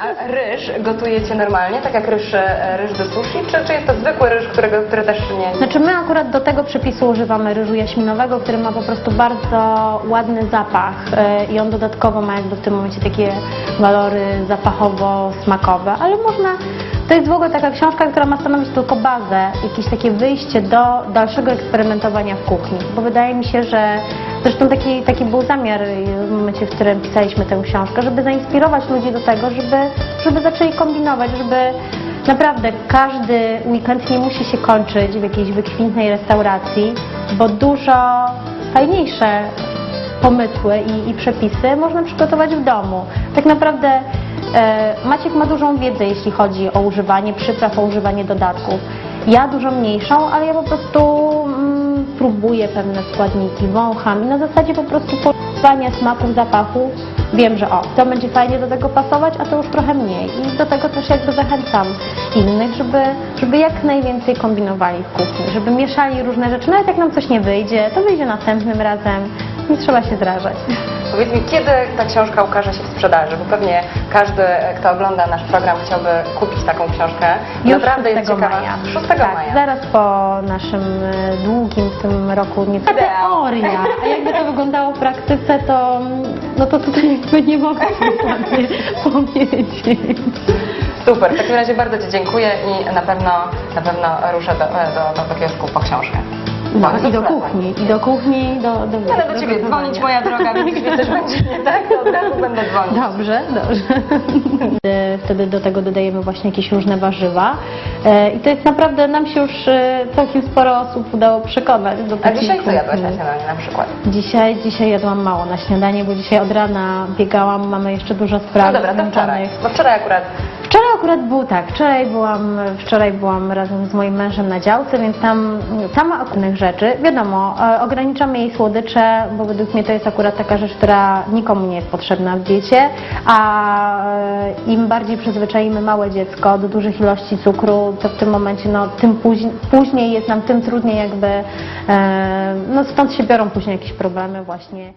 A ryż gotujecie normalnie, tak jak ryż, e, ryż do sushi, czy, czy jest to zwykły ryż, którego, który też nie... Znaczy my akurat do tego przepisu używamy ryżu jaśminowego, który ma po prostu bardzo ładny zapach e, i on dodatkowo ma jakby w tym momencie takie walory zapachowo-smakowe, ale można, to jest w ogóle taka książka, która ma stanowić tylko bazę, jakieś takie wyjście do dalszego eksperymentowania w kuchni, bo wydaje mi się, że zresztą taki, taki był zamiar e, w momencie, w którym pisaliśmy tę książkę, żeby zainspirować ludzi do tego, żeby, żeby zaczęli kombinować, żeby Naprawdę każdy weekend nie musi się kończyć w jakiejś wykwintnej restauracji, bo dużo fajniejsze pomysły i, i przepisy można przygotować w domu. Tak naprawdę e, Maciek ma dużą wiedzę, jeśli chodzi o używanie przypraw, o używanie dodatków. Ja dużo mniejszą, ale ja po prostu mm, próbuję pewne składniki, wącham i na zasadzie po prostu porównania smaków, zapachu wiem, że o, to będzie fajnie do tego pasować, a to już trochę mniej. I do tego też jakby zachęcam innych, żeby, żeby jak najwięcej kombinowali w kuchni, żeby mieszali różne rzeczy. Nawet jak nam coś nie wyjdzie, to wyjdzie następnym razem. Nie trzeba się zrażać. Powiedz mi, kiedy ta książka ukaże się w sprzedaży? Bo pewnie każdy, kto ogląda nasz program, chciałby kupić taką książkę. Już Naprawdę 6 jest ciekawa. maja. 6 tak, maja. zaraz po naszym e, długim w tym roku nie Ideał. teoria. A jakby to wyglądało w praktyce, to, no to tutaj jakby nie mogę dokładnie powiedzieć. Super, w takim razie bardzo Ci dziękuję i na pewno, na pewno ruszę do, do, do, do kiosku po książkę. No, I do kuchni, i do kuchni, do, do Będę do Ciebie dzwonić, moja droga, więc jeśli coś będzie nie tak, to od razu będę dzwonić. Dobrze, dobrze. Wtedy do tego dodajemy właśnie jakieś różne warzywa. E, I to jest naprawdę, nam się już e, całkiem sporo osób udało przekonać do A dzisiaj co jadłaś na kuchni. śniadanie na przykład? Dzisiaj, dzisiaj jadłam mało na śniadanie, bo dzisiaj od rana biegałam, mamy jeszcze dużo spraw No dobra, to wczoraj. Bo wczoraj akurat akurat był tak, wczoraj byłam, wczoraj byłam razem z moim mężem na działce, więc tam sama oknych rzeczy, wiadomo, e, ograniczamy jej słodycze, bo według mnie to jest akurat taka rzecz, która nikomu nie jest potrzebna w diecie, a e, im bardziej przyzwyczaimy małe dziecko do dużych ilości cukru, to w tym momencie, no tym później, później jest nam tym trudniej jakby, e, no stąd się biorą później jakieś problemy właśnie.